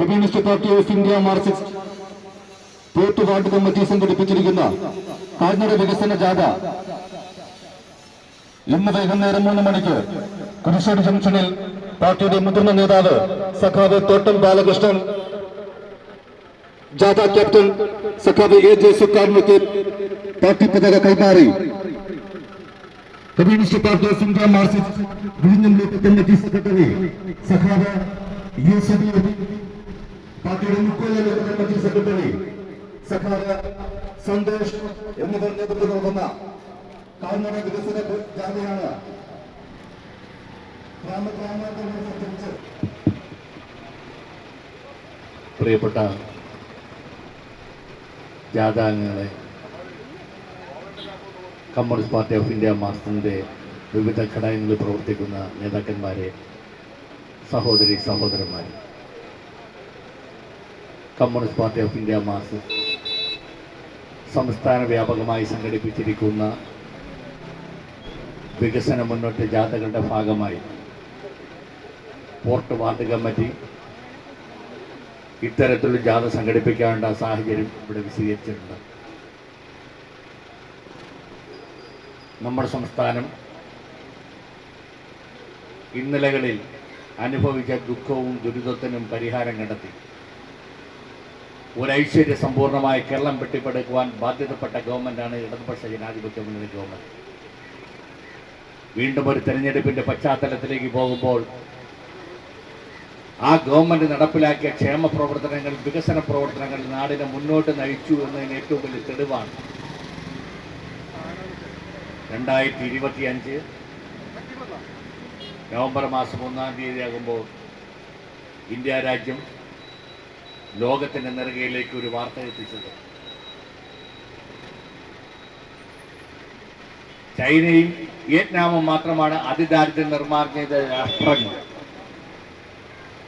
Communist Party of India Marxist port ward committee സംഘടിപ്പിച്ചിരിക്കുന്ന കാൽനട വികസന ജാഥ ഇന്ന് വൈകുന്നേരം മൂന്ന് മണിക്ക് കുരിശോട് ജംഗ്ഷനിൽ പാർട്ടിയുടെ മുതിർന്ന നേതാവ് സഖാവ് തോട്ടം ബാലകൃഷ്ണൻ ജാഥ ക്യാപ്റ്റൻ സഖാവ് എ ജെ സുക്കാരനൊക്കെ പാർട്ടി പതാക കൈമാറി. Communist Party of India Marxist വിഴിഞ്ഞം ബ്ലോക്ക് കമ്മിറ്റി സെക്രട്ടറി സഖാവ് യു സബീർ പാർട്ടിയുടെ മുക്കോല ലോക കമ്മിറ്റി സെക്രട്ടറി സഖാവ് സന്തോഷ് എന്നിവർ നേതൃത്വം നൽകുന്ന കാൽനട വികസന ജാഥയാണ് പ്രിയപ്പെട്ട ജാഥാംഗങ്ങളെ കമ്മ്യൂണിസ്റ്റ് പാർട്ടി ഓഫ് ഇന്ത്യ മാസത്തിന്റെ വിവിധ ഘടകങ്ങളിൽ പ്രവർത്തിക്കുന്ന നേതാക്കന്മാരെ സഹോദരി സഹോദരന്മാരെ കമ്മ്യൂണിസ്റ്റ് പാർട്ടി ഓഫ് ഇന്ത്യ മാസ് സംസ്ഥാന വ്യാപകമായി സംഘടിപ്പിച്ചിരിക്കുന്ന വികസന മുന്നോട്ട് ജാഥകളുടെ ഭാഗമായി പോർട്ട് വാർഡ് കമ്മിറ്റി ഇത്തരത്തിലുള്ള ജാഥ സംഘടിപ്പിക്കാനുള്ള സാഹചര്യം ഇവിടെ വിശദീകരിച്ചിട്ടുണ്ട്. നമ്മുടെ സംസ്ഥാനം ഇന്നലകളിൽ അനുഭവിച്ച ദുഃഖവും ദുരിതത്തിനും പരിഹാരം കണ്ടെത്തി. ഒരു ഐശ്വര്യ സമ്പൂർണമായ കേരളം വെട്ടിപ്പടുക്കുവാൻ ബാധ്യതപ്പെട്ട ഗവൺമെന്റാണ് ഇടതുപക്ഷ ജനാധിപത്യ മുന്നണി ഗവൺമെന്റ് വീണ്ടും ഒരു തെരഞ്ഞെടുപ്പിന്റെ പശ്ചാത്തലത്തിലേക്ക് പോകുമ്പോൾ ആ ഗവൺമെന്റ് നടപ്പിലാക്കിയ ക്ഷേമ പ്രവർത്തനങ്ങൾ വികസന പ്രവർത്തനങ്ങൾ നാടിനെ മുന്നോട്ട് നയിച്ചു എന്നതിന് ഏറ്റവും വലിയ തെളിവാണ്. രണ്ടായിരത്തി ഇരുപത്തി അഞ്ച് നവംബർ മാസം ഒന്നാം തീയതി ആകുമ്പോൾ ഇന്ത്യ രാജ്യം ലോകത്തിന്റെ നെറുകയിലേക്ക് ഒരു വാർത്ത എത്തിച്ചത്. ചൈനയും വിയറ്റ്നാമും മാത്രമാണ് അതിദാരിദ്ര്യ നിർമ്മാർജിത രാഷ്ട്രങ്ങൾ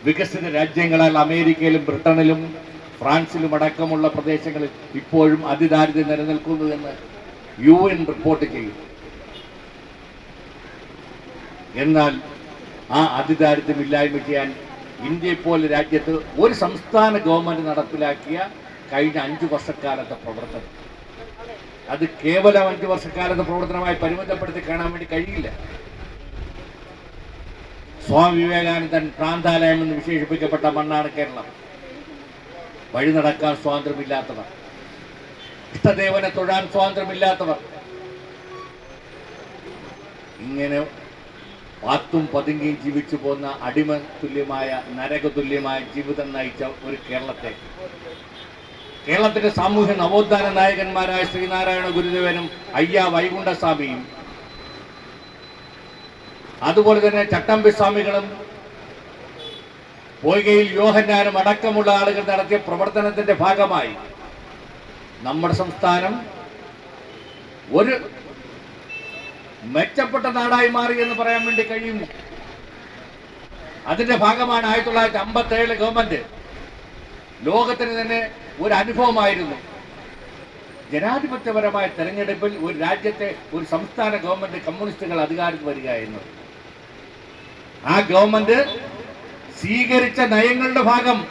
വികസിത രാജ്യങ്ങളാൽ അമേരിക്കയിലും ബ്രിട്ടനിലും ഫ്രാൻസിലും അടക്കമുള്ള പ്രദേശങ്ങളിൽ ഇപ്പോഴും അതിദാരിദ്ര്യം നിലനിൽക്കുന്നു എന്ന് യു എൻ റിപ്പോർട്ട് ചെയ്യും. എന്നാൽ ആ അതിദാരിദ്ര്യം ഇല്ലായ്മ ചെയ്യാൻ ഇന്ത്യയെ പോലെ രാജ്യത്ത് ഒരു സംസ്ഥാന ഗവൺമെന്റ് നടപ്പിലാക്കിയ കഴിഞ്ഞ അഞ്ചു വർഷക്കാലത്തെ പ്രവർത്തനം. അത് കേവലം അഞ്ചു വർഷക്കാലത്തെ പ്രവർത്തനമായി പരിമിതപ്പെടുത്തി കാണാൻ വേണ്ടി കഴിയില്ല. സ്വാമി വിവേകാനന്ദൻ പ്രാന്താലയം എന്ന് വിശേഷിപ്പിക്കപ്പെട്ട മണ്ണാണ് കേരളം. വഴി നടക്കാൻ സ്വാതന്ത്ര്യമില്ലാത്തവർ. ഇഷ്ടദേവനെ തൊഴാൻ സ്വാതന്ത്ര്യമില്ലാത്തവർ. ഇങ്ങനെ പാത്തും പതുങ്ങിയും ജീവിച്ചു പോകുന്ന അടിമ തുല്യമായ നരക തുല്യമായ ജീവിതം നയിച്ച ഒരു കേരളത്തെ. കേരളത്തിന്റെ സാമൂഹ്യ നവോത്ഥാന നായകന്മാരായ ശ്രീനാരായണ ഗുരുദേവനും അയ്യ വൈകുണ്ഠസ്വാമിയും അതുപോലെ തന്നെ ചട്ടമ്പി സ്വാമികളും പോയികയിൽ യോഹന്നാനും അടക്കമുള്ള ആളുകൾ നടത്തിയ പ്രവർത്തനത്തിന്റെ ഭാഗമായി നമ്മുടെ സംസ്ഥാനം ഒരു മെച്ചപ്പെട്ട നാടായി മാറി എന്ന് പറയാൻ വേണ്ടി കഴിയും. അതിന്റെ ഭാഗമാണ് ആയിരത്തി തൊള്ളായിരത്തി അമ്പത്തി ഏഴ് ഗവൺമെന്റ്. ലോകത്തിന് തന്നെ ഒരു അനുഭവമായിരുന്നു. ജനാധിപത്യപരമായ തെരഞ്ഞെടുപ്പിൽ ഒരു രാജ്യത്തെ ഒരു സംസ്ഥാന ഗവൺമെന്റ് കമ്മ്യൂണിസ്റ്റുകൾ അധികാരത്തിൽ വരിക എന്നത്. ആ ഗവൺമെന്റ് സ്വീകരിച്ച നയങ്ങളുടെ ഭാഗം.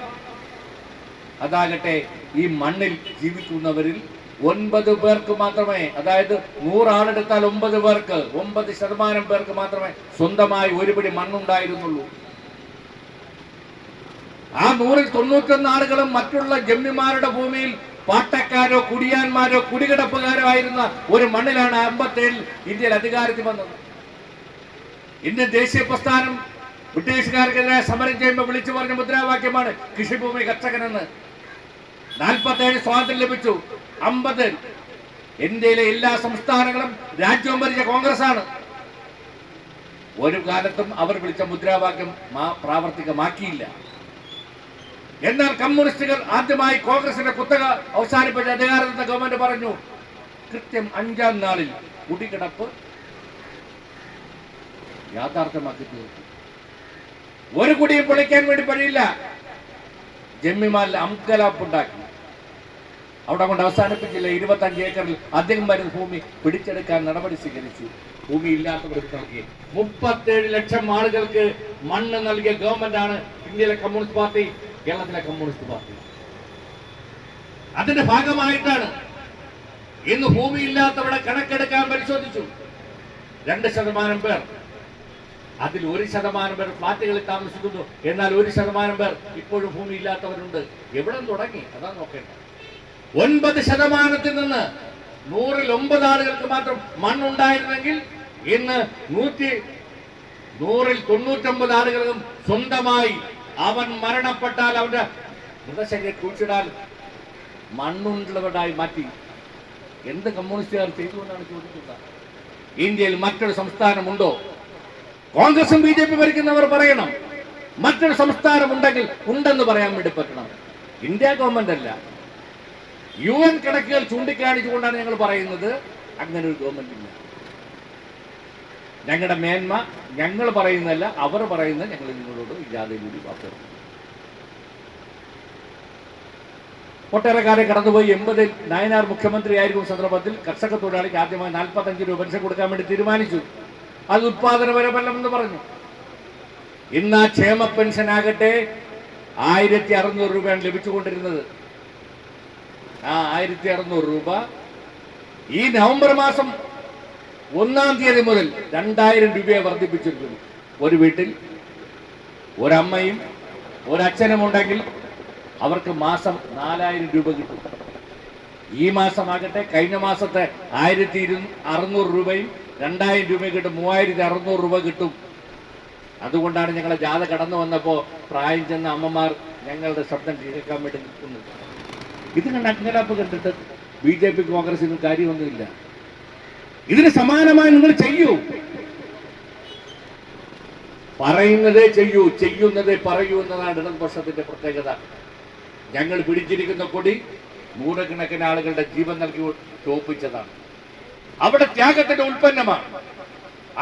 അതാകട്ടെ ഈ മണ്ണിൽ ജീവിക്കുന്നവരിൽ ഒൻപത് പേർക്ക് മാത്രമേ അതായത് നൂറാളെടുത്താൽ ഒമ്പത് പേർക്ക് ഒമ്പത് ശതമാനം പേർക്ക് മാത്രമേ സ്വന്തമായി ഒരുപിടി മണ്ണുണ്ടായിരുന്നുള്ളൂ. ആ നൂറിൽ തൊണ്ണൂറ്റൊന്ന് ആളുകളും മറ്റുള്ള ജമ്മിമാരുടെ ഭൂമിയിൽ പാട്ടക്കാരോ കുടിയാന്മാരോ കുടികിടപ്പുകാരോ ആയിരുന്ന ഒരു മണ്ണിലാണ് അമ്പത്തേഴിൽ ഇന്ത്യയിൽ അധികാരത്തിൽ വന്നത്. ഇന്ത്യൻ ദേശീയ പ്രസ്ഥാനം ബ്രിട്ടീഷുകാർക്കെതിരെ സമരം ചെയ്യുമ്പോൾ വിളിച്ചു പറഞ്ഞ മുദ്രാവാക്യമാണ് കൃഷിഭൂമി കർഷകനെന്ന്. നാൽപ്പത്തേഴ് സ്വാതന്ത്ര്യം ലഭിച്ചു. അമ്പത്. ഇന്ത്യയിലെ എല്ലാ സംസ്ഥാനങ്ങളും രാജ്യവും ഭരിച്ച കോൺഗ്രസ് ആണ് ഒരു കാലത്തും അവർ വിളിച്ച മുദ്രാവാക്യം പ്രാവർത്തികമാക്കിയില്ല. എന്നാൽ കമ്മ്യൂണിസ്റ്റുകൾ ആദ്യമായി കോൺഗ്രസിന്റെ കുത്തക അവസാനിപ്പിച്ച അധികാരത്തിന്റെ ഗവൺമെന്റ് പറഞ്ഞു കൃത്യം അഞ്ചാം നാളിൽ കുടികിടപ്പ് യാഥാർത്ഥ്യമാക്കി തീർത്തു ഒരു കുടിയും പൊളിക്കാൻ വേണ്ടി പഴിയില്ല ജമ്മിമാലിൽ അംകലാപ്പുണ്ടാക്കി അവിടെ കൊണ്ട് അവസാനിപ്പിച്ചില്ല. ഇരുപത്തഞ്ച് ഏക്കറിൽ അദ്ദേഹം വരുന്ന ഭൂമി പിടിച്ചെടുക്കാൻ നടപടി സ്വീകരിച്ചു. ഭൂമി ഇല്ലാത്തവർക്ക് നൽകി. മുപ്പത്തേഴ് ലക്ഷം ആളുകൾക്ക് മണ്ണ് നൽകിയ ഗവൺമെന്റാണ് ഇന്ത്യയിലെ കമ്മ്യൂണിസ്റ്റ് പാർട്ടി കേരളത്തിലെ കമ്മ്യൂണിസ്റ്റ് പാർട്ടി. അതിന്റെ ഭാഗമായിട്ടാണ് ഇന്ന് ഭൂമി ഇല്ലാത്തവരുടെ കണക്കെടുക്കാൻ പരിശോധിച്ചു. രണ്ട് ശതമാനം പേർ. അതിൽ ഒരു ശതമാനം പേർ ഫ്ലാറ്റുകളിൽ താമസിക്കുന്നു. എന്നാൽ ഒരു ശതമാനം പേർ ഇപ്പോഴും ഭൂമി ഇല്ലാത്തവരുണ്ട്. എവിടെ തുടങ്ങി? അതാ നോക്കേണ്ടത്. ഒൻപത് ശതമാനത്തിൽ നിന്ന് നൂറിൽ ഒമ്പത് ആളുകൾക്ക് മാത്രം മണ്ണുണ്ടായിരുന്നെങ്കിൽ ഇന്ന് നൂറ്റി നൂറിൽ തൊണ്ണൂറ്റൊമ്പത് ആളുകൾക്കും സ്വന്തമായി അവൻ മരണപ്പെട്ടാൽ അവന്റെ മൃതശരീരം കുഴിച്ചിടാൻ മണ്ണുള്ളവരായി മാറ്റി. എന്ത് കമ്മ്യൂണിസ്റ്റുകാർ ചെയ്തുകൊണ്ടാണ് ചോദിക്കുന്നത്? ഇന്ത്യയിൽ മറ്റൊരു സംസ്ഥാനമുണ്ടോ? കോൺഗ്രസും ബി ജെ പി ഭരിക്കുന്നവർ പറയണം. മറ്റൊരു സംസ്ഥാനം ഉണ്ടെങ്കിൽ ഉണ്ടെന്ന് പറയാൻ വേണ്ടി പറ്റണം. ഇന്ത്യ ഗവൺമെന്റ് അല്ല. യു എൻ കണക്കുകൾ ചൂണ്ടിക്കാണിച്ചുകൊണ്ടാണ് ഞങ്ങൾ പറയുന്നത്. അങ്ങനെ ഒരു ഗവൺമെന്റ് ഇല്ല. ഞങ്ങളുടെ മേന്മ ഞങ്ങൾ പറയുന്നതല്ല അവർ പറയുന്നത് ഞങ്ങൾ നിങ്ങളോട് ഇല്ലാതെ കൂടി വാർത്ത ഒട്ടേറെ കാലം കടന്നുപോയി എൺപതിൽ മുഖ്യമന്ത്രി മുഖ്യമന്ത്രിയായിരിക്കും സന്ദർഭത്തിൽ. കർഷക തൊഴിലാളിക്ക് ആദ്യമായി നാൽപ്പത്തഞ്ച് രൂപ പെൻഷൻ കൊടുക്കാൻ വേണ്ടി തീരുമാനിച്ചു. അത് ഉത്പാദനപരമല്ലെന്ന് പറഞ്ഞു. ഇന്ന് ആ ക്ഷേമ പെൻഷൻ ആകട്ടെ ആയിരത്തി അറുന്നൂറ് രൂപയാണ് ലഭിച്ചുകൊണ്ടിരുന്നത്. ആ ആയിരത്തി അറുന്നൂറ് രൂപ. ഈ നവംബർ മാസം ഒന്നാം തീയതി മുതൽ രണ്ടായിരം രൂപയെ വർദ്ധിപ്പിച്ചിരുന്നു ഒരു വീട്ടിൽ ഒരമ്മയും ഒരച്ഛനും ഉണ്ടെങ്കിൽ അവർക്ക് മാസം നാലായിരം രൂപ കിട്ടും. ഈ മാസമാകട്ടെ കഴിഞ്ഞ മാസത്തെ ആയിരത്തി ഇരു അറുന്നൂറ് രൂപയും രണ്ടായിരം രൂപയും കിട്ടും മൂവായിരത്തി അറുന്നൂറ് രൂപ കിട്ടും. അതുകൊണ്ടാണ് ഞങ്ങളെ ജാഥ കടന്നു വന്നപ്പോൾ പ്രായം ചെന്ന അമ്മമാർ ഞങ്ങളുടെ ശബ്ദം കേൾക്കാൻ വേണ്ടി നിൽക്കുന്നത്. ഇത് കണ്ട് അജ്ഞലാപ്പ് കണ്ടിട്ട് ബി ജെ പി കോൺഗ്രസിനും കാര്യമൊന്നുമില്ല. ഇതിന് സമാനമായി നിങ്ങൾ ചെയ്യൂ. പറയുന്നതേ ചെയ്യൂ ചെയ്യുന്നതേ പറയൂ എന്നതാണ് ഇടതുപക്ഷത്തിന്റെ പ്രത്യേകത. ഞങ്ങൾ പിടിച്ചിരിക്കുന്ന കൊടി നൂറുകണക്കിന് ആളുകളുടെ ജീവൻ നൽകി ചോപ്പിച്ചതാണ് അവിടെ ത്യാഗത്തിന്റെ ഉൽപ്പന്നമാണ്.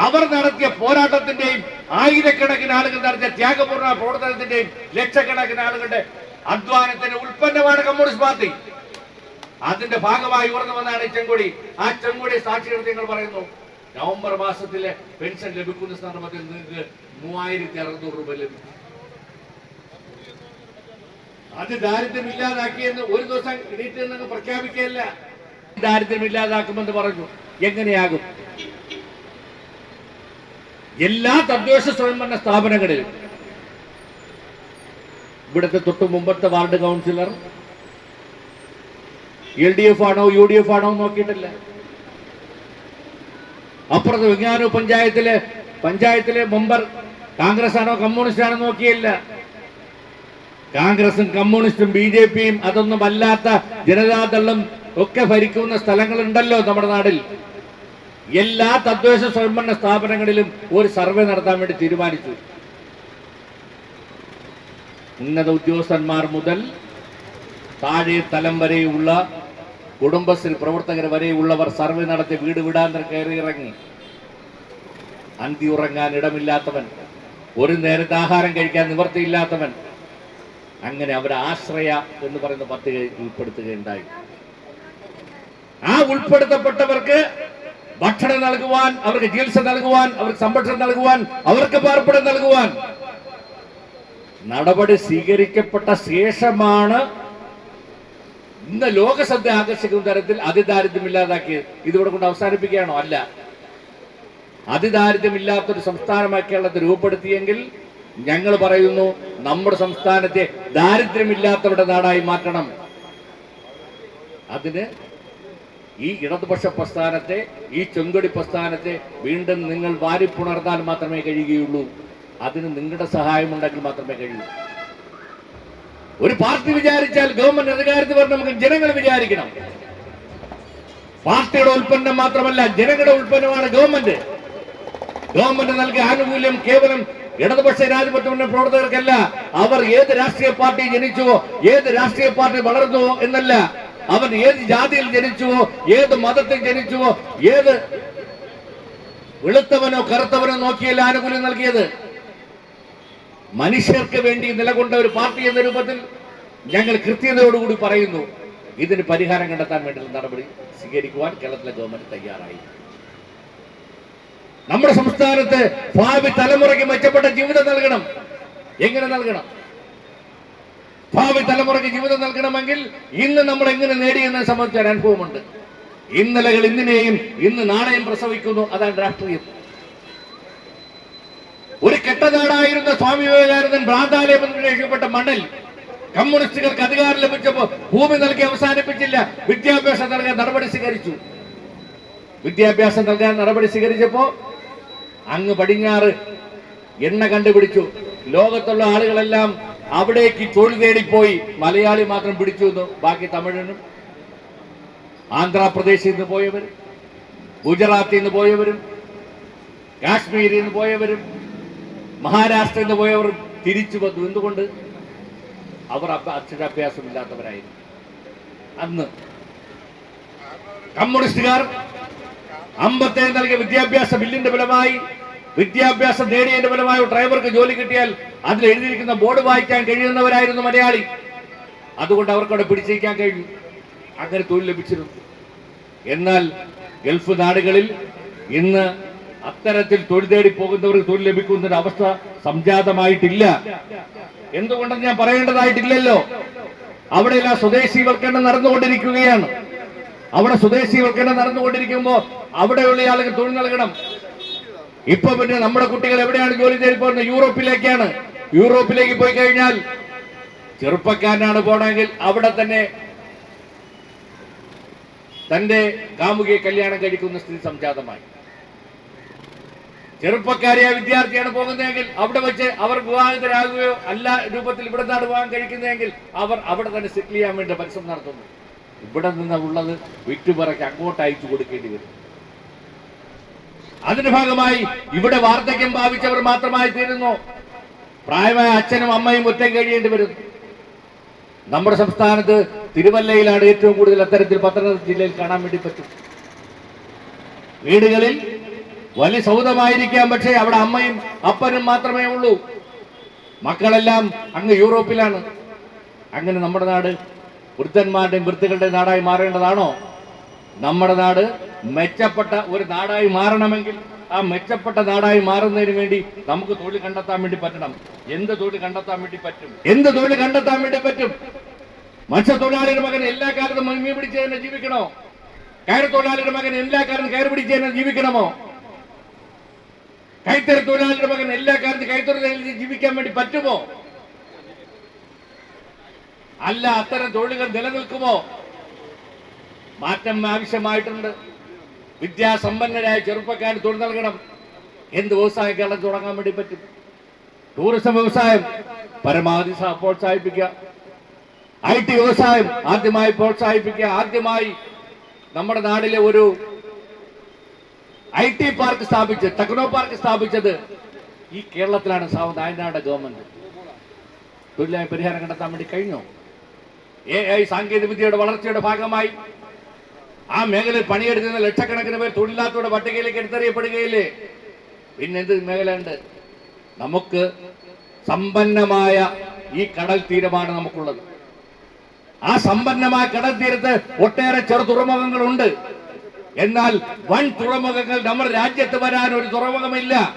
അവർ നടത്തിയ പോരാട്ടത്തിന്റെയും ആയിരക്കണക്കിന് ആളുകൾ നടത്തിയ ത്യാഗപൂർണ പ്രവർത്തനത്തിന്റെയും ലക്ഷക്കണക്കിന് ആളുകളുടെ അധ്വാനത്തിന്റെ ഉൽപ്പന്നമാണ് കമ്മ്യൂണിസ്റ്റ് പാർട്ടി. അതിന്റെ ഭാഗമായി ഉയർന്നു വന്നാണ് ഈ ചെങ്കൊടി. ആ ചെങ്കൊടി സാക്ഷി നിങ്ങൾ പറയുന്നു നവംബർ മാസത്തിലെ പെൻഷൻ ലഭിക്കുന്ന സന്ദർഭത്തിൽ നിങ്ങൾക്ക് മൂവായിരത്തി അറുന്നൂറ് രൂപ ലഭിക്കും. അത് ദാരിദ്ര്യം ഇല്ലാതാക്കിയെന്ന് ഒരു ദിവസം എണീറ്റ് നിങ്ങൾ പ്രഖ്യാപിക്കുകയല്ല. ദാരിദ്ര്യം ഇല്ലാതാക്കുമെന്ന് പറഞ്ഞു. എങ്ങനെയാകും? എല്ലാ തദ്ദേശ സ്വയംഭരണ സ്ഥാപനങ്ങളിലും ഇവിടുത്തെ തൊട്ട് മുമ്പത്തെ ward councillor. L D F ആണോ യു ഡി എഫ് ആണോ നോക്കിയിട്ടില്ല. അപ്പുറത്ത് വിജ്ഞാനു പഞ്ചായത്തിലെ പഞ്ചായത്തിലെ മെമ്പർ കോൺഗ്രസ് ആണോ കമ്മ്യൂണിസ്റ്റ് ആണോ നോക്കിയില്ല. കോൺഗ്രസും കമ്മ്യൂണിസ്റ്റും ബി ജെ പിയും അതൊന്നും അല്ലാത്ത ജനതാദളും ഒക്കെ ഭരിക്കുന്ന സ്ഥലങ്ങളുണ്ടല്ലോ നമ്മുടെ നാടിൽ. എല്ലാ തദ്ദേശ സ്വയംഭരണ സ്ഥാപനങ്ങളിലും ഒരു സർവേ നടത്താൻ വേണ്ടി തീരുമാനിച്ചു. ഉന്നത ഉദ്യോഗസ്ഥന്മാർ മുതൽ താഴെ തലം വരെയുള്ള കുടുംബശ്രീ പ്രവർത്തകർ വരെയുള്ളവർ സർവേ നടത്തി വീട് വീടാന്തരം കയറി ഇറങ്ങി. അന്തി ഉറങ്ങാൻ ഇടമില്ലാത്തവൻ ഒരു നേരത്തെ ആഹാരം കഴിക്കാൻ നിവർത്തിയില്ലാത്തവൻ അങ്ങനെ അവരെ ആശ്രയ എന്ന് പറയുന്ന പട്ടിക ഉൾപ്പെടുത്തുകയുണ്ടായി. ആ ഉൾപ്പെടുത്തപ്പെട്ടവർക്ക് ഭക്ഷണം നൽകുവാൻ അവർക്ക് ചികിത്സ നൽകുവാൻ അവർക്ക് സംരക്ഷണം നൽകുവാൻ അവർക്ക് പാർപ്പിടം നൽകുവാൻ നടപടി സ്വീകരിക്കപ്പെട്ട ശേഷമാണ് ഇന്ന് ലോകശ്രദ്ധ ആകർഷിക്കുന്ന തരത്തിൽ അതിദാരിദ്ര്യം ഇല്ലാതാക്കിയത് ഇതിവിടെ കൊണ്ട് അവസാനിപ്പിക്കുകയാണോ? അല്ല. അതിദാരിദ്ര്യമില്ലാത്തൊരു സംസ്ഥാനമായി കേരളത്തെ രൂപപ്പെടുത്തിയെങ്കിൽ ഞങ്ങൾ പറയുന്നു നമ്മുടെ സംസ്ഥാനത്തെ ദാരിദ്ര്യമില്ലാത്തവരുടെ നാടായി മാറ്റണം. അതിന് ഈ ഇടതുപക്ഷ പ്രസ്ഥാനത്തെ ഈ ചെങ്കൊടി പ്രസ്ഥാനത്തെ വീണ്ടും നിങ്ങൾ വാരിപ്പുണർന്നാൽ മാത്രമേ കഴിയുകയുള്ളൂ. അതിന് നിങ്ങളുടെ സഹായം ഉണ്ടെങ്കിൽ മാത്രമേ കഴിയൂ. ഒരു പാർട്ടി വിചാരിച്ചാൽ ഗവൺമെന്റ് അധികാരത്തിൽ വരണം നമുക്ക് ജനങ്ങൾ വിചാരിക്കണം. പാർട്ടിയുടെ ഉൽപ്പന്നം മാത്രമല്ല ജനങ്ങളുടെ ഉൽപ്പന്നമാണ് ഗവൺമെന്റ്. ഗവൺമെന്റ് നൽകിയ ആനുകൂല്യം കേവലം ഇടതുപക്ഷ രാജ്യപക്ഷ പ്രവർത്തകർക്കല്ല അവർ ഏത് രാഷ്ട്രീയ പാർട്ടി ജനിച്ചുവോ ഏത് രാഷ്ട്രീയ പാർട്ടി വളർന്നുവോ എന്നല്ല അവർ ഏത് ജാതിയിൽ ജനിച്ചുവോ ഏത് മതത്തിൽ ജനിച്ചുവോ ഏത് വെളുത്തവനോ കറുത്തവനോ നോക്കിയല്ല ആനുകൂല്യം നൽകിയത്. മനുഷ്യർക്ക് വേണ്ടി നിലകൊണ്ട ഒരു പാർട്ടി എന്ന രൂപത്തിൽ ഞങ്ങൾ കൃത്യതയോടുകൂടി പറയുന്നു ഇതിന് പരിഹാരം കണ്ടെത്താൻ വേണ്ടിയുള്ള നടപടി സ്വീകരിക്കുവാൻ കേരളത്തിലെ ഗവൺമെന്റ് തയ്യാറായി. നമ്മുടെ സംസ്ഥാനത്ത് ഭാവി തലമുറയ്ക്ക് മെച്ചപ്പെട്ട ജീവിതം നൽകണം. എങ്ങനെ നൽകണം? ഭാവി തലമുറയ്ക്ക് ജീവിതം നൽകണമെങ്കിൽ ഇന്ന് നമ്മൾ എങ്ങനെ നേടിയെന്നെ സംബന്ധിച്ച അനുഭവമുണ്ട് ഇന്നലകൾ ഇന്നിനെയും ഇന്ന് നാണയം പ്രസവിക്കുന്നു അതാണ് രാഷ്ട്രീയം. ഒരു കെട്ടനാടായിരുന്ന സ്വാമി വിവേകാനന്ദൻ ഭ്രാന്താലയം എന്ന് മണ്ണിൽ കമ്മ്യൂണിസ്റ്റുകൾക്ക് അധികാരം ലഭിച്ചപ്പോ ഭൂമി നൽകി അവസാനിപ്പിച്ചില്ല. വിദ്യാഭ്യാസം നൽകാൻ നടപടി സ്വീകരിച്ചു. വിദ്യാഭ്യാസം നൽകാൻ നടപടി സ്വീകരിച്ചപ്പോ അങ്ങ് പടിഞ്ഞാറ് എണ്ണ കണ്ടുപിടിച്ചു. ലോകത്തുള്ള ആളുകളെല്ലാം അവിടേക്ക് തൊഴിൽ തേടിപ്പോയി. മലയാളി മാത്രം പിടിച്ചു എന്ന് ബാക്കി തമിഴനും ആന്ധ്രാപ്രദേശിൽ നിന്ന് പോയവരും ഗുജറാത്തിൽ നിന്ന് പോയവരും കാശ്മീരിൽ നിന്ന് പോയവരും മഹാരാഷ്ട്രയിൽ നിന്ന് പോയവർ തിരിച്ചു വന്നു. എന്തുകൊണ്ട്? അവർ അക്ഷരാഭ്യാസമില്ലാത്തവരായിരുന്നു അന്ന് കമ്മ്യൂണിസ്റ്റുകാർ അമ്പത്തേഴ് നൽകിയ വിദ്യാഭ്യാസ ബില്ലിന്റെ ഫലമായി വിദ്യാഭ്യാസം നേടിയതിന്റെ ഫലമായി ഡ്രൈവർക്ക് ജോലി കിട്ടിയാൽ അതിൽ എഴുതിയിരിക്കുന്ന ബോർഡ് വായിക്കാൻ കഴിയുന്നവരായിരുന്നു മലയാളി. അതുകൊണ്ട് അവർക്ക് അവിടെ പിടിച്ചിരിക്കാൻ കഴിഞ്ഞു. അങ്ങനെ തൊഴിൽ ലഭിച്ചിരുന്നു. എന്നാൽ ഗൾഫ് നാടുകളിൽ ഇന്ന് അത്തരത്തിൽ തൊഴിൽ തേടി പോകുന്നവർക്ക് തൊഴിൽ ലഭിക്കുന്ന ഒരു അവസ്ഥ സംജാതമായിട്ടില്ല. എന്തുകൊണ്ടെന്ന് ഞാൻ പറയേണ്ടതായിട്ടില്ലല്ലോ. അവിടെയെല്ലാം സ്വദേശീവൽക്കരണം നടന്നുകൊണ്ടിരിക്കുകയാണ്. അവിടെ സ്വദേശീവൽക്കരണം നടന്നുകൊണ്ടിരിക്കുമ്പോ അവിടെയുള്ള ആളുകൾ തൊഴിൽ നൽകണം. ഇപ്പൊ പിന്നെ നമ്മുടെ കുട്ടികൾ എവിടെയാണ് ജോലി തേടി പോകുന്നത്? യൂറോപ്പിലേക്കാണ്. യൂറോപ്പിലേക്ക് പോയി കഴിഞ്ഞാൽ ചെറുപ്പക്കാരനാണ് പോണെങ്കിൽ അവിടെ തന്നെ തന്റെ കാമുകിയെ കല്യാണം കഴിക്കുന്ന സ്ഥിതി സംജാതമായി. ചെറുപ്പക്കാരിയായ വിദ്യാർത്ഥിയാണ് പോകുന്നതെങ്കിൽ അവിടെ വെച്ച് അവർ വിവാഹിതരാകുകയോ അല്ല രൂപത്തിൽ ഇവിടെ നിന്നാണ് വിവാഹം കഴിക്കുന്നതെങ്കിൽ അവർ അവിടെ തന്നെ സെറ്റിൽ ചെയ്യാൻ വേണ്ടി പരിശ്രമം നടത്തുന്നു. ഇവിടെ നിന്ന് ഉള്ളത് വിറ്റുപിറക്കി അങ്ങോട്ട് അയച്ചു കൊടുക്കേണ്ടി വരും. അതിന്റെ ഭാഗമായി ഇവിടെ വാർദ്ധക്യം ഭാവിച്ചവർ മാത്രമായി തീരുന്നു പ്രായമായ അച്ഛനും അമ്മയും ഒറ്റം കഴിയേണ്ടി വരുന്നു നമ്മുടെ സംസ്ഥാനത്ത് തിരുവല്ലയിലാണ് ഏറ്റവും കൂടുതൽ അത്തരത്തിൽ പത്തനംതിട്ട ജില്ലയിൽ കാണാൻ വേണ്ടി പറ്റും. വീടുകളിൽ വലിയ സൗദമായിരിക്കാം പക്ഷേ അവിടെ അമ്മയും അപ്പനും മാത്രമേ ഉള്ളൂ. മക്കളെല്ലാം അങ്ങ് യൂറോപ്പിലാണ്. അങ്ങനെ നമ്മുടെ നാട് വൃദ്ധന്മാരുടെയും വൃത്തികളുടെയും നാടായി മാറേണ്ടതാണോ? നമ്മുടെ നാട് മെച്ചപ്പെട്ട ഒരു നാടായി മാറണമെങ്കിൽ ആ മെച്ചപ്പെട്ട നാടായി മാറുന്നതിന് വേണ്ടി നമുക്ക് തൊഴിൽ കണ്ടെത്താൻ വേണ്ടി പറ്റണം. എന്ത് തൊഴിൽ കണ്ടെത്താൻ വേണ്ടി പറ്റും? എന്ത് തൊഴിൽ കണ്ടെത്താൻ വേണ്ടി പറ്റും? മത്സ്യത്തൊഴിലാളിയുടെ മകൻ എല്ലാ കാലത്തും മീൻ പിടിച്ച് തന്നെ ജീവിക്കണോ? കയർ തൊഴിലാളിയുടെ മകൻ എല്ലാ കാലത്തും കയർ പിടിച്ച് തന്നെ ജീവിക്കണമോ? കൈത്തറി തൊഴിലാളിയുടെ മകൻ എല്ലാ കാലത്തും കൈത്തറി തൊഴിലാളി ജീവിക്കാൻ വേണ്ടി പറ്റുമോ? അല്ല അത്തരം തൊഴിലുകൾ നിലനിൽക്കുമോ? മാറ്റം ആവശ്യമായിട്ടുണ്ട്. വിദ്യാസമ്പന്നരായ ചെറുപ്പക്കാർ തൊഴിൽ നൽകണം. എന്ത് വ്യവസായം കേരളം തുടങ്ങാൻ വേണ്ടി പറ്റും? ടൂറിസം വ്യവസായം പരമാവധി പ്രോത്സാഹിപ്പിക്കുക. ഐ ടി വ്യവസായം ആദ്യമായി പ്രോത്സാഹിപ്പിക്കുക. ആദ്യമായി നമ്മുടെ നാട്ടിലെ ഒരു ഐ ടി പാർക്ക് സ്ഥാപിച്ച് ടെക്നോ പാർക്ക് സ്ഥാപിച്ചത് ഈ കേരളത്തിലാണ് സാവ് ഗവൺമെന്റ്. തൊഴിലായ പരിഹാരം കണ്ടെത്താൻ വേണ്ടി കഴിഞ്ഞോ? എ ഐ സാങ്കേതിക വിദ്യയുടെ വളർച്ചയുടെ ഭാഗമായി ആ മേഖലയിൽ പണിയെടുക്കുന്ന ലക്ഷക്കണക്കിന് പേർ തൊഴിലാത്തവരുടെ പട്ടികയിലേക്ക് എടുത്തെറിയപ്പെടുകയില്ലേ? പിന്നെന്ത് മേഖലയുണ്ട്? നമുക്ക് സമ്പന്നമായ ഈ കടൽ തീരമാണ് നമുക്കുള്ളത്. ആ സമ്പന്നമായ കടൽ തീരത്ത് ഒട്ടേറെ ചെറു തുറമുഖങ്ങളുണ്ട് എന്നാൽ വൻ തുറമുഖങ്ങൾ നമ്മുടെ രാജ്യത്ത് വരാൻ ഒരു തുറമുഖമില്ല.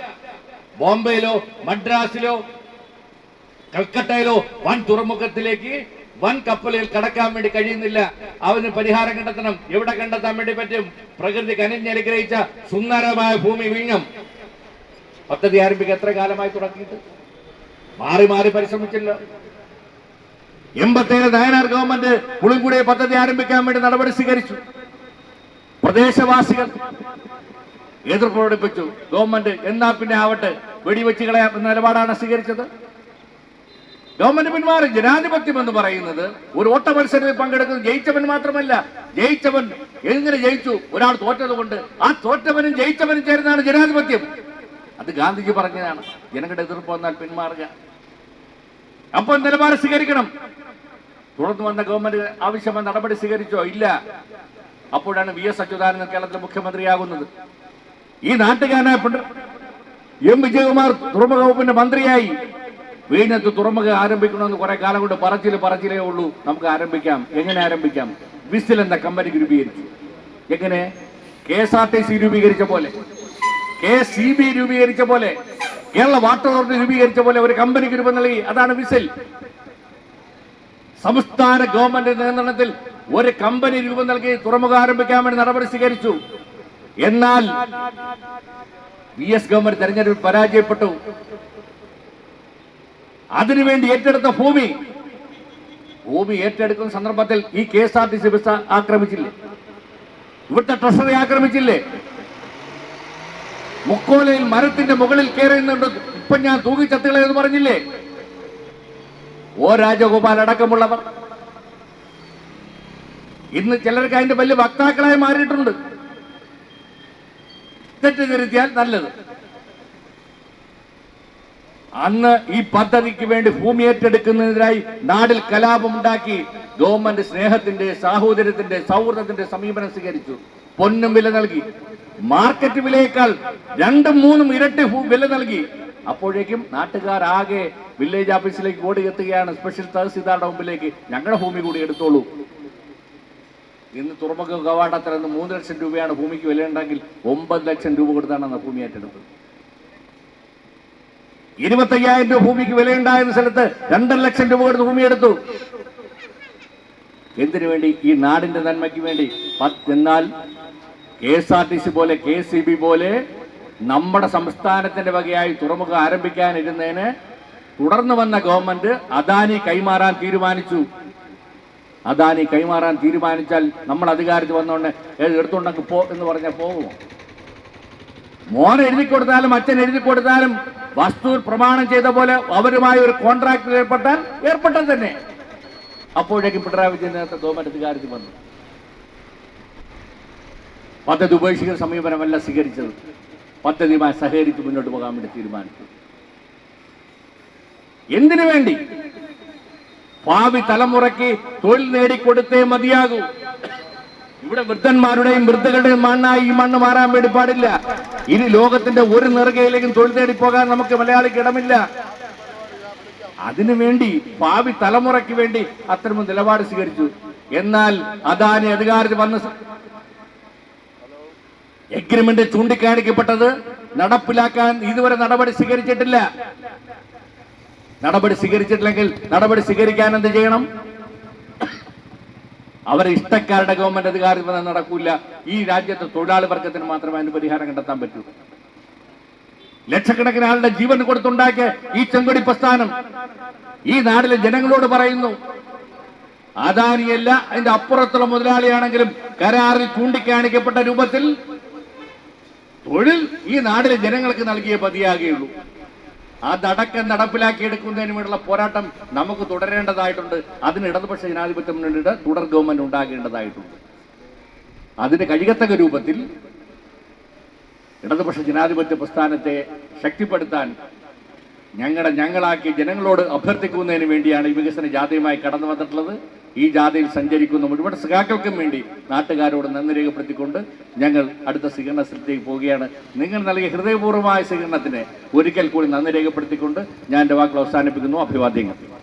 ബോംബെയിലോ മദ്രാസിലോ കൽക്കട്ടയിലോ വൻ തുറമുഖത്തിലേക്ക് വൻ കപ്പലിൽ കടക്കാൻ വേണ്ടി കഴിയുന്നില്ല. അവന് പരിഹാരം കണ്ടെത്തണം. എവിടെ കണ്ടെത്താൻ വേണ്ടി പറ്റും? പ്രകൃതി കനിഞ്ഞനുഗ്രഹിച്ച സുന്ദരമായ ഭൂമി വിഴിഞ്ഞം പദ്ധതി ആരംഭിക്കുക എത്ര കാലമായി തുടങ്ങിയിട്ട്? മാറി മാറി പരിശ്രമിച്ചില്ല. എൺപത്തേഴ് നയനാർ ഗവൺമെന്റ് പുളിങ്കുടിയെ പദ്ധതി ആരംഭിക്കാൻ വേണ്ടി നടപടി സ്വീകരിച്ചു. പ്രദേശവാസികൾ എതിർപ്പ് പ്രകടിപ്പിച്ചു ഗവൺമെന്റ് എന്നാ പിന്നെ ആവട്ടെ? വെടിവെച്ച് കളയാം എന്ന നിലപാടാണ് സ്വീകരിച്ചത്. ഗവൺമെന്റ് പിന്മാറി ജനാധിപത്യം എന്ന് പറയുന്നത് ഒരു ഓട്ട മത്സരത്തിൽ പങ്കെടുക്കുന്നത് ജയിച്ചവൻ മാത്രമല്ല ജയിച്ചവൻ എങ്ങനെ ജയിച്ചു? ഒരാൾ തോറ്റത് കൊണ്ട് ആ തോറ്റവനും ജയിച്ചവനും ചേരുന്നതാണ് ജനാധിപത്യം. അത് ഗാന്ധിജി പറഞ്ഞതാണ്. ജനങ്ങളുടെ എതിർപ്പ് വന്നാൽ പിന്മാറുക. അപ്പോൾ നിലപാട് സ്വീകരിക്കണം. തുടർന്ന് വന്ന ഗവൺമെന്റ് ആവശ്യമായ നടപടി സ്വീകരിച്ചോ? ഇല്ല. അപ്പോഴാണ് വി എസ് അച്യുതാനന്ദൻ കേരളത്തിലെ മുഖ്യമന്ത്രിയാകുന്നത്. ഈ നാട്ടുകാരനായ എം വിജയകുമാർ തുറമുഖ വകുപ്പിന്റെ മന്ത്രിയായി. വീണത്ത് തുറമുഖ ആരംഭിക്കണമെന്ന് കുറെ കാലം കൊണ്ട് പറച്ചിൽ പറച്ചിലേ ഉള്ളൂ. നമുക്ക് ആരംഭിക്കാം. എങ്ങനെ ആരംഭിക്കാം? വിസിൽ എന്ന കമ്പനി രൂപീകരിച്ചു. എങ്ങനെ? K S R T C രൂപീകരിച്ച പോലെ. കെ സി ബി രൂപീകരിച്ച പോലെ. കേരള വാട്ടർ അതോറിറ്റി രൂപീകരിച്ച പോലെ ഒരു കമ്പനിക്ക് രൂപം നൽകി. അതാണ് വിസിൽ. സംസ്ഥാന ഗവൺമെന്റ് നിയന്ത്രണത്തിൽ ഒരു കമ്പനി രൂപം നൽകി തുറമുഖം ആരംഭിക്കാൻ വേണ്ടി നടപടി സ്വീകരിച്ചു. എന്നാൽ വി എസ് ഗവൺമെന്റ് തെരഞ്ഞെടുപ്പിൽ പരാജയപ്പെട്ടു. അതിനുവേണ്ടി ഏറ്റെടുത്ത ഭൂമി ഭൂമി ഏറ്റെടുക്കുന്ന സന്ദർഭത്തിൽ ഈ K S R T C bus ആക്രമിച്ചില്ലേ? ഇവിടുത്തെ ട്രഷറി ആക്രമിച്ചില്ലേ? മുക്കോലയിൽ മരത്തിന്റെ മുകളിൽ കയറുന്നുണ്ട് ഇപ്പൊ ഞാൻ തൂങ്ങിച്ചത്തുകളെ എന്ന് പറഞ്ഞില്ലേ? ഓ രാജഗോപാൽ അടക്കമുള്ളവർ. ഇന്ന് ചിലർക്ക് അതിന്റെ വലിയ വക്താക്കളായി മാറിയിട്ടുണ്ട്. തെറ്റ് തിരുത്തിയാൽ നല്ലത്. അന്ന് ഈ പദ്ധതിക്ക് വേണ്ടി ഭൂമി ഏറ്റെടുക്കുന്നതിനായി നാടിൽ കലാപമുണ്ടാക്കി ഗവൺമെന്റ് സ്നേഹത്തിന്റെ സാഹോദര്യത്തിന്റെ സൗഹൃദത്തിന്റെ സമീപനം സ്വീകരിച്ചു. പൊന്നും വില നൽകി. മാർക്കറ്റ് വിലയേക്കാൾ രണ്ടും മൂന്നും ഇരട്ടി വില നൽകി. അപ്പോഴേക്കും നാട്ടുകാർ ആകെ വില്ലേജ് ഓഫീസിലേക്ക് ഓടി എത്തുകയാണ്. സ്പെഷ്യൽ തഹസിൽദാരുടെ മുമ്പിലേക്ക് ഞങ്ങളുടെ ഭൂമി കൂടി എടുത്തോളൂ. ഇന്ന് തുറമുഖ കവാടത്തിൽ നിന്ന് മൂന്ന് ലക്ഷം രൂപയാണ് ഭൂമിക്ക് വിലയുണ്ടെങ്കിൽ ഒമ്പത് ലക്ഷം രൂപ കൊടുത്താണ് ഭൂമി ഏറ്റെടുത്തത്. ഇരുപത്തയ്യായിരം രൂപ ഭൂമിക്ക് വിലയുണ്ടായിരുന്ന സ്ഥലത്ത് രണ്ടര ലക്ഷം രൂപ കൊടുത്ത് ഭൂമി എടുത്തു. എന്തിനു വേണ്ടി? ഈ നാടിന്റെ നന്മയ്ക്ക് വേണ്ടി. എന്നാൽ K S R T C പോലെ കെ സി ബി പോലെ നമ്മുടെ സംസ്ഥാനത്തിന്റെ വകയായി തുറമുഖം ആരംഭിക്കാനിരുന്നതിന് തുടർന്ന് വന്ന ഗവൺമെന്റ് അദാനി കൈമാറാൻ തീരുമാനിച്ചു. അദാനി കൈമാറാൻ തീരുമാനിച്ചാൽ നമ്മൾ അധികാരത്തിൽ വന്നോണ്ട് എടുത്തുണ്ടെങ്കിൽ പോ എന്ന് പറഞ്ഞാൽ പോകുമോ മോൻ എഴുതി കൊടുത്താലും അച്ഛൻ എഴുതി കൊടുത്താലും വസ്തു പ്രമാണം ചെയ്ത പോലെ അവരുമായി ഒരു കോൺട്രാക്ട് ഏർപ്പെട്ടാൽ ഏർപ്പെട്ടാൽ തന്നെ. അപ്പോഴേക്കും പിണറായി വിജയൻ നേരത്തെ ഗവൺമെന്റ് അധികാരത്തിൽ വന്നു. പദ്ധതി ഉപേക്ഷിക്കുന്ന സമീപനമല്ല സ്വീകരിച്ചത്. പദ്ധതിയുമായി സഹകരിച്ച് മുന്നോട്ട് പോകാൻ വേണ്ടി തീരുമാനിച്ചു. എന്തിനു വേണ്ടി? ഭാവി തലമുറയ്ക്ക് തൊഴിൽ നേടിക്കൊടുത്തേ മതിയാകൂ. ഇവിടെ വൃദ്ധന്മാരുടെയും വൃദ്ധകളുടെയും മണ്ണായി ഈ മണ്ണ് മാറാൻ വേണ്ടി പാടില്ല. ഇനി ലോകത്തിന്റെ ഒരു നെറുകയിലേക്കും തൊഴിൽ നേടിപ്പോകാൻ പോകാൻ നമുക്ക് മലയാളിക്ക് ഇടമില്ല. അതിനുവേണ്ടി ഭാവി തലമുറയ്ക്ക് വേണ്ടി അത്തരം നിലപാട് സ്വീകരിച്ചു. എന്നാൽ അദാനി അധികാരത്തിൽ വന്ന എഗ്രിമെന്റ് ചൂണ്ടിക്കാണിക്കപ്പെട്ടത് നടപ്പിലാക്കാൻ ഇതുവരെ നടപടി സ്വീകരിച്ചിട്ടില്ല. നടപടി സ്വീകരിച്ചിട്ടില്ലെങ്കിൽ നടപടി സ്വീകരിക്കാൻ എന്ത് ചെയ്യണം? അവരെ ഇഷ്ടക്കാരുടെ ഗവൺമെന്റ് അധികാരത്തിൽ നടക്കൂല. ഈ രാജ്യത്തെ തൊഴിലാളി വർഗത്തിന് മാത്രമേ അതിന് പരിഹാരം കണ്ടെത്താൻ പറ്റൂ. ലക്ഷക്കണക്കിന് ആളുടെ ജീവൻ കൊടുത്തുണ്ടാക്കിയ ഈ ചെങ്കൊടി പ്രസ്ഥാനം ഈ നാട്ടിലെ ജനങ്ങളോട് പറയുന്നു. അദാനിയല്ല അതിന്റെ അപ്പുറത്തുള്ള മുതലാളിയാണെങ്കിലും കരാറിൽ ചൂണ്ടിക്കാണിക്കപ്പെട്ട രൂപത്തിൽ തൊഴിൽ ഈ നാടിലെ ജനങ്ങൾക്ക് നൽകിയേ മതിയാകുകയുള്ളൂ അതടക്കം നടപ്പിലാക്കിയെടുക്കുന്നതിന് വേണ്ടിയുള്ള പോരാട്ടം നമുക്ക് തുടരേണ്ടതായിട്ടുണ്ട്. അതിന് ഇടതുപക്ഷ ജനാധിപത്യ മുന്നണിയുടെ തുടർ ഗവൺമെന്റ് ഉണ്ടാകേണ്ടതായിട്ടുണ്ട്. അതിന് കഴിയത്തക്ക രൂപത്തിൽ ഇടതുപക്ഷ ജനാധിപത്യ പ്രസ്ഥാനത്തെ ശക്തിപ്പെടുത്താൻ ഞങ്ങളുടെ ഞങ്ങളാക്കി ജനങ്ങളോട് അഭ്യർത്ഥിക്കുന്നതിന് വേണ്ടിയാണ് ഈ വികസന ജാഥയുമായി കടന്നു വന്നിട്ടുള്ളത്. ഈ ജാഥയിൽ സഞ്ചരിക്കുന്ന മുഴുവൻ സഖാക്കൾക്കും വേണ്ടി നാട്ടുകാരോട് നന്ദി രേഖപ്പെടുത്തിക്കൊണ്ട് ഞങ്ങൾ അടുത്ത സ്വീകരണ സ്ഥലത്തേക്ക് പോവുകയാണ്. നിങ്ങൾ നൽകിയ ഹൃദയപൂർവമായ സ്വീകരണത്തിന് ഒരിക്കൽ കൂടി നന്ദി രേഖപ്പെടുത്തിക്കൊണ്ട് ഞാൻ എന്റെ വാക്കുകൾ അവസാനിപ്പിക്കുന്നു. അഭിവാദ്യങ്ങൾ.